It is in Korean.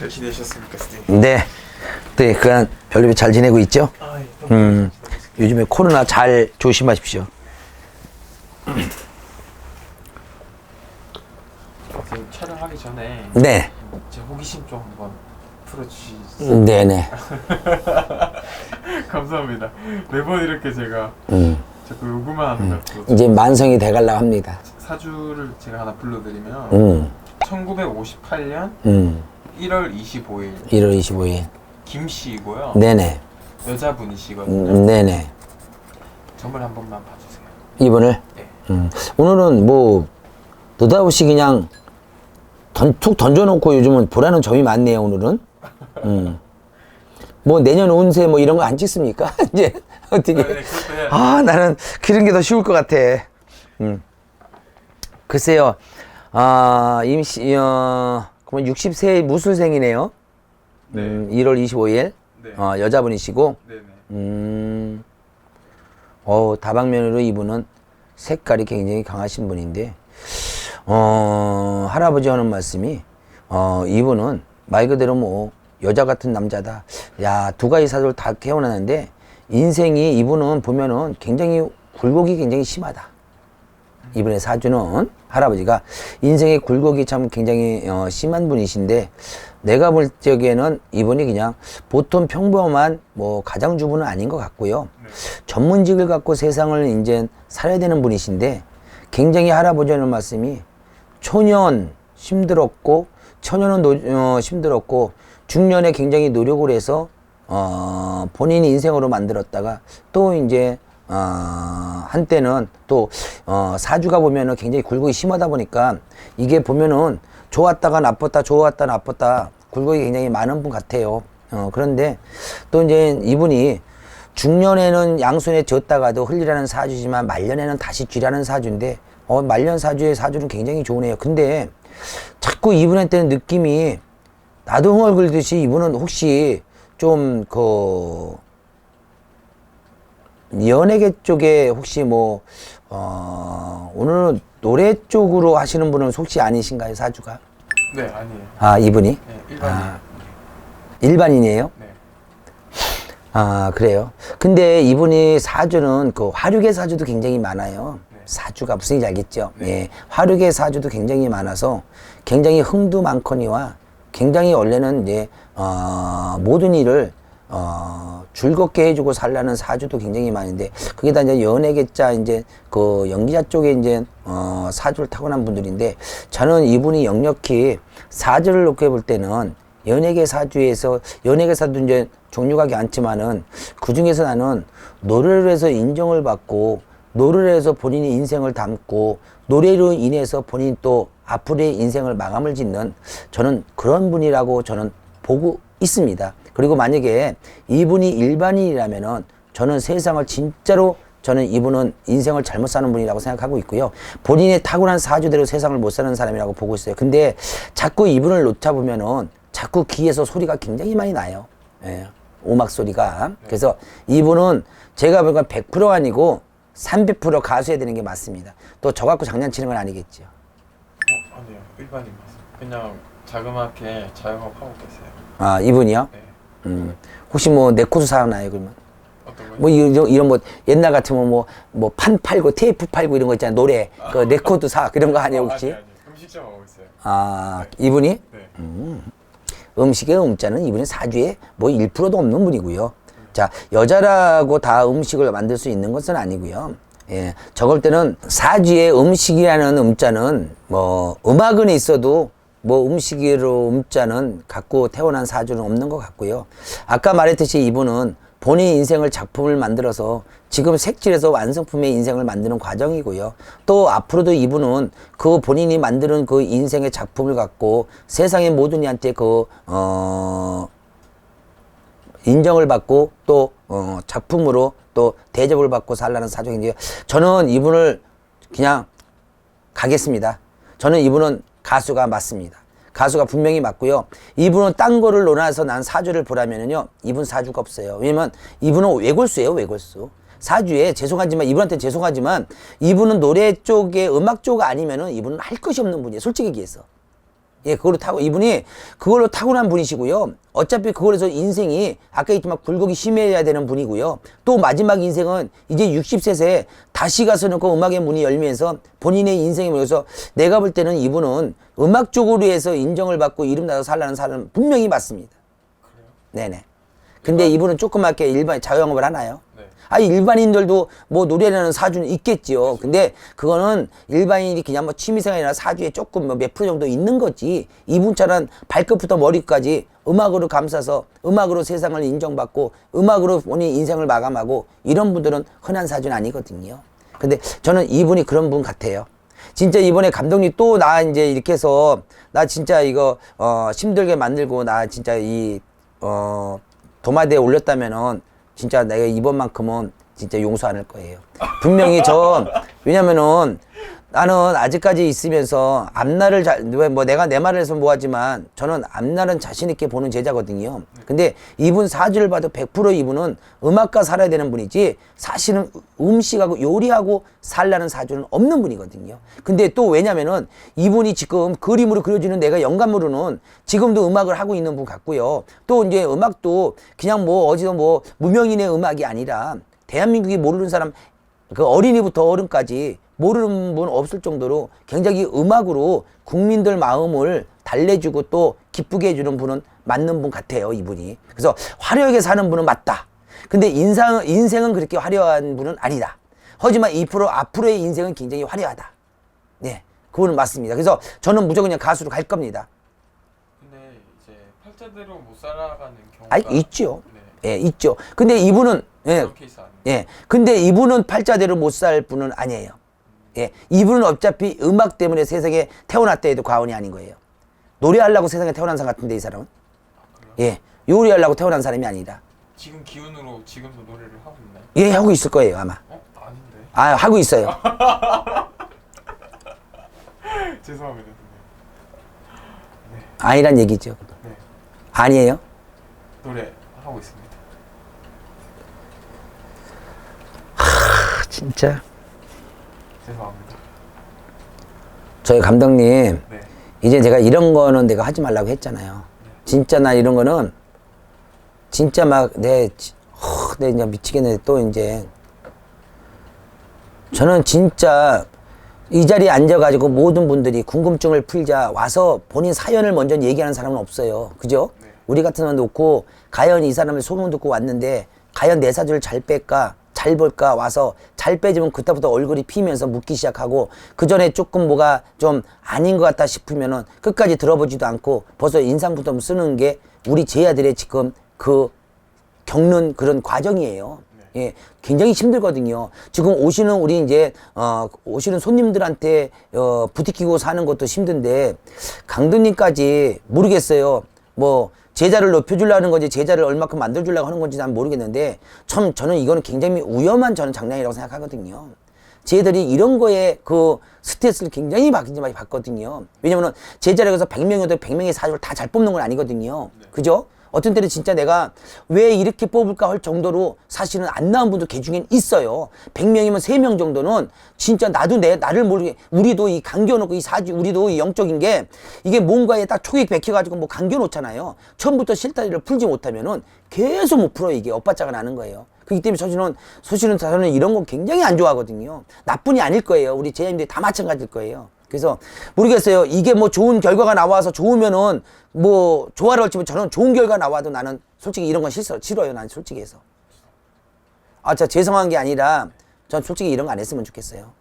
잘 지내셨습니까, 선생님? 네. 네, 그간 별로 잘 지내고 있죠? 아, 예. 음, 요즘에 코로나 잘 조심하십시오. 선생님 촬영하기 전에 네. 제 호기심 좀 한번 풀어주시. 네네. 감사합니다. 매번 이렇게 제가 음, 자꾸 요구만 하는 것 같고 이제 만성이 돼갈라 합니다. 사주를 제가 하나 불러드리면 음, 1958년 음, 1월 25일 1월 25일. 김 씨이고요. 네네. 여자분이시거든요. 음, 네네. 정말 한 번만 봐주세요. 이분을, 네. 음, 오늘은 뭐, 느닷없이 그냥 던, 툭 던져놓고 요즘은 보라는 점이 많네요, 오늘은. 음. 뭐 내년 운세 뭐 이런 거 안 찍습니까? 이제 어떻게. 네, 네, 그것도 해야 아, 나는 그런 게 더 쉬울 것 같아. 음. 글쎄요, 아, 임시, 어, 그러면 60세 무술생이네요. 네. 음, 1월 25일. 네. 어, 여자분이시고, 네네. 음, 어, 다방면으로 이분은 색깔이 굉장히 강하신 분인데, 어, 할아버지 하는 말씀이, 어, 이분은 말 그대로 뭐, 여자 같은 남자다. 야, 두 가지 사주를 다 깨어나는데, 인생이 이분은 보면은 굉장히 굴곡이 굉장히 심하다. 이분의 사주는 할아버지가 인생의 굴곡이 참 굉장히 어, 심한 분이신데 내가 볼 적에는 이분이 그냥 보통 평범한 뭐 가장주부는 아닌 것 같고요. 전문직을 갖고 세상을 이제 살아야 되는 분이신데 굉장히 할아버지 하는 말씀이 초년 힘들었고 처녀는 노, 어, 힘들었고 중년에 굉장히 노력을 해서 어, 본인 인생으로 만들었다가 또 이제 어, 한때는 또 어, 사주가 보면은 굉장히 굴곡이 심하다 보니까 이게 보면은 좋았다가 나빴다 좋았다 나빴다 굴곡이 굉장히 많은 분 같아요. 어, 그런데 또 이제 이분이 중년에는 양손에 졌다가도 흘리라는 사주지만 말년에는 다시 쥐라는 사주인데 어, 말년 사주의 사주는 굉장히 좋으네요. 근데 자꾸 이분한테는 느낌이 나도 흥얼 긁듯이 이분은 혹시 좀그 연예계 쪽에 혹시 뭐 어, 오늘은 노래 쪽으로 하시는 분은 혹시 아니신가요 사주가? 네, 아니에요. 아 이분이 네, 일반인. 아. 일반인이에요? 네. 아 그래요. 근데 이분이 사주는 그 화류계 사주도 굉장히 많아요. 네. 사주가 무슨 얘기 알겠죠? 예, 화류계 사주도 굉장히 많아서 굉장히 흥도 많거니와 굉장히 원래는 이제 어, 모든 일을 어, 즐겁게 해주고 살라는 사주도 굉장히 많은데 그게 다 이제 연예계자 이제 그 연기자 쪽에 이제 어, 사주를 타고난 분들인데 저는 이분이 역력히 사주를 놓고 볼 때는 연예계 사주에서 연예계 사도 이제 종류가 많지만은 그 중에서 나는 노래를 해서 인정을 받고 노래를 해서 본인의 인생을 담고 노래로 인해서 본인 또 앞으로의 인생을 마감을 짓는 저는 그런 분이라고 저는 보고 있습니다. 그리고 만약에 이분이 일반인이라면은 저는 세상을 진짜로 저는 이분은 인생을 잘못 사는 분이라고 생각하고 있고요. 본인의 탁월한 사주대로 세상을 못 사는 사람이라고 보고 있어요. 근데 자꾸 이분을 놓자 보면은 자꾸 귀에서 소리가 굉장히 많이 나요. 예. 오막 소리가. 그래서 이분은 제가 보니까 100% 아니고 300% 가수해야 되는 게 맞습니다. 또 저 갖고 장난치는 건 아니겠죠. 어, 아니에요. 일반인 맞습니다. 그냥 자그맣게 자영업 하고 계세요. 아, 이분이요? 네. 음. 혹시 뭐 네코드 사나요, 그러면? 뭐 이런, 이런 뭐 옛날 같으면 뭐 뭐 판 팔고 테이프 팔고 이런 거 있잖아요. 노래. 그 네코드 사 그런 거 아니에요, 혹시? 아니, 아니. 음식점 하고 있어요. 아, 이분이 네. 음식의 음자는 이분이 사주에 뭐 1%도 없는 분이고요. 자, 여자라고 다 음식을 만들 수 있는 것은 아니고요. 예, 저걸 때는 사주에 음식이라는 음자는 뭐 음악은 있어도 뭐 음식으로 음자는 갖고 태어난 사주는 없는 것 같고요. 아까 말했듯이 이분은 본인 인생을 작품을 만들어서 지금 색칠해서 완성품의 인생을 만드는 과정이고요. 또 앞으로도 이분은 그 본인이 만드는 그 인생의 작품을 갖고 세상의 모든 이한테 그, 어, 인정을 받고 또 어, 작품으로 또 대접을 받고 살라는 사정인데요. 저는 이분을 그냥 가겠습니다. 저는 이분은 가수가 맞습니다. 가수가 분명히 맞고요. 이분은 딴 거를 논해서 난 사주를 보라면은요. 이분 사주가 없어요. 왜냐면 이분은 외골수예요, 외골수. 사주에 죄송하지만 이분한테 죄송하지만 이분은 노래 쪽에 음악 쪽 아니면은 이분은 할 것이 없는 분이에요. 솔직히 얘기해서. 예, 그걸로 타고, 이분이 그걸로 타고난 분이시고요. 어차피 그걸로서 인생이 아까 얘기했지만 굴곡이 심해야 되는 분이고요. 또 마지막 인생은 이제 60세에 다시 가서는 그 음악의 문이 열면서 본인의 인생에 모여서 내가 볼 때는 이분은 음악 쪽으로 해서 인정을 받고 이름 나서 살라는 사람 분명히 맞습니다. 그래요? 네네. 근데 이분은 조그맣게 일반 자영업을 하나요? 네. 아 일반인들도 뭐 노래라는 사주는 있겠지요. 근데 그거는 일반인이 그냥 뭐 취미생활이나 사주에 조금 뭐몇 프로 정도 있는 거지. 이분처럼 발끝부터 머리까지 음악으로 감싸서 음악으로 세상을 인정받고 음악으로 본인 인생을 마감하고 이런 분들은 흔한 사주는 아니거든요. 근데 저는 이분이 그런 분 같아요. 진짜 이번에 감독님 또 나 이제 이렇게 해서 나 진짜 이거 어 힘들게 만들고 나 진짜 이 어 도마대에 올렸다면은 진짜 내가 이번만큼은 진짜 용서 안 할 거예요. 분명히 저 왜냐면은 나는 아직까지 있으면서 앞날을 잘 뭐 내가 내 말을 해서 뭐하지만 저는 앞날은 자신 있게 보는 제자거든요. 근데 이분 사주를 봐도 100% 이분은 음악가 살아야 되는 분이지 사실은 음식하고 요리하고 살라는 사주는 없는 분이거든요. 근데 또 왜냐면은 이분이 지금 그림으로 그려지는 내가 영감으로는 지금도 음악을 하고 있는 분 같고요. 또 이제 음악도 그냥 뭐 어디서 뭐 무명인의 음악이 아니라 대한민국이 모르는 사람 그 어린이부터 어른까지 모르는 분 없을 정도로 굉장히 음악으로 국민들 마음을 달래주고 또 기쁘게 해주는 분은 맞는 분 같아요, 이분이. 그래서 화려하게 사는 분은 맞다. 근데 인상, 인생은 그렇게 화려한 분은 아니다. 하지만 2% 앞으로의 인생은 굉장히 화려하다. 네, 그분은 맞습니다. 그래서 저는 무조건 그냥 가수로 갈 겁니다. 근데 이제 팔자대로 못 살아가는 경우가 아, 있죠. 네. 예, 있죠. 근데 이분은, 예? 예. 근데 이분은 팔자대로 못 살 분은 아니에요. 예. 이분은 어차피 음악 때문에 세상에 태어났다 해도 과언이 아닌 거예요. 노래하려고 세상에 태어난 사람 같은데 이 사람은? 예. 요리하려고 태어난 사람이 아니라. 지금 기운으로 지금도 노래를 하고 있나요? 예, 하고 있을 거예요, 아마. 어? 아닌데. 아, 하고 있어요. 죄송합니다. 선생님. 아니란 얘기죠. 네. 아니에요? 노래 하고 있습니다. 아, 진짜. 죄송합니다. 저희 감독님, 네. 이제 제가 이런 거는 내가 하지 말라고 했잖아요. 진짜 나 이런 거는 진짜 막 내, 지- 허, 내 이제 미치겠네. 또 이제 저는 진짜 이 자리에 앉아가지고 모든 분들이 궁금증을 풀자 와서 본인 사연을 먼저 얘기하는 사람은 없어요. 그죠? 네. 우리 같은 건 놓고 과연 이 사람을 소문 듣고 왔는데 과연 내 사주를 잘 뺄까? 잘 볼까? 와서 잘 빼지면 그때부터 얼굴이 피면서 묻기 시작하고 그 전에 조금 뭐가 좀 아닌 것 같다 싶으면은 끝까지 들어보지도 않고 벌써 인상부터 쓰는 게 우리 제자들의 지금 그 겪는 그런 과정이에요. 예, 굉장히 힘들거든요. 지금 오시는 우리 이제 어 오시는 손님들한테 어 부티키고 사는 것도 힘든데 강도님까지 모르겠어요. 뭐 제자를 높여주려는 건지 제자를 얼마큼 만들어주려고 하는 건지 난 모르겠는데 참 저는 이거는 굉장히 위험한 저는 장난이라고 생각하거든요. 쟤들이 이런 거에 그 스트레스를 굉장히 많이 많이 받거든요. 왜냐면은 제자리에서 100명이어도 100명의 사주를 다 잘 뽑는 건 아니거든요. 그죠? 어떤 때는 진짜 내가 왜 이렇게 뽑을까 할 정도로 사실은 안 나온 분도 개 중엔 있어요. 100명이면 3명 정도는 진짜 나도 내, 나를 모르게, 우리도 이 감겨놓고 이 사주, 우리도 이 영적인 게 이게 뭔가에 딱 초익 백혀 가지고 뭐 감겨놓잖아요. 처음부터 실타리를 풀지 못하면은 계속 못 풀어 이게 엇바자가 나는 거예요. 그렇기 때문에 사실은 저는 이런 거 굉장히 안 좋아하거든요. 나뿐이 아닐 거예요. 우리 제자님들이 다 마찬가지일 거예요. 그래서 모르겠어요. 이게 뭐 좋은 결과가 나와서 좋으면은 뭐 좋아를 할지만 저는 좋은 결과 나와도 나는 솔직히 이런 건 싫어, 싫어요. 난 솔직히 해서. 아, 저 죄송한 게 아니라 전 솔직히 이런 거 안 했으면 좋겠어요.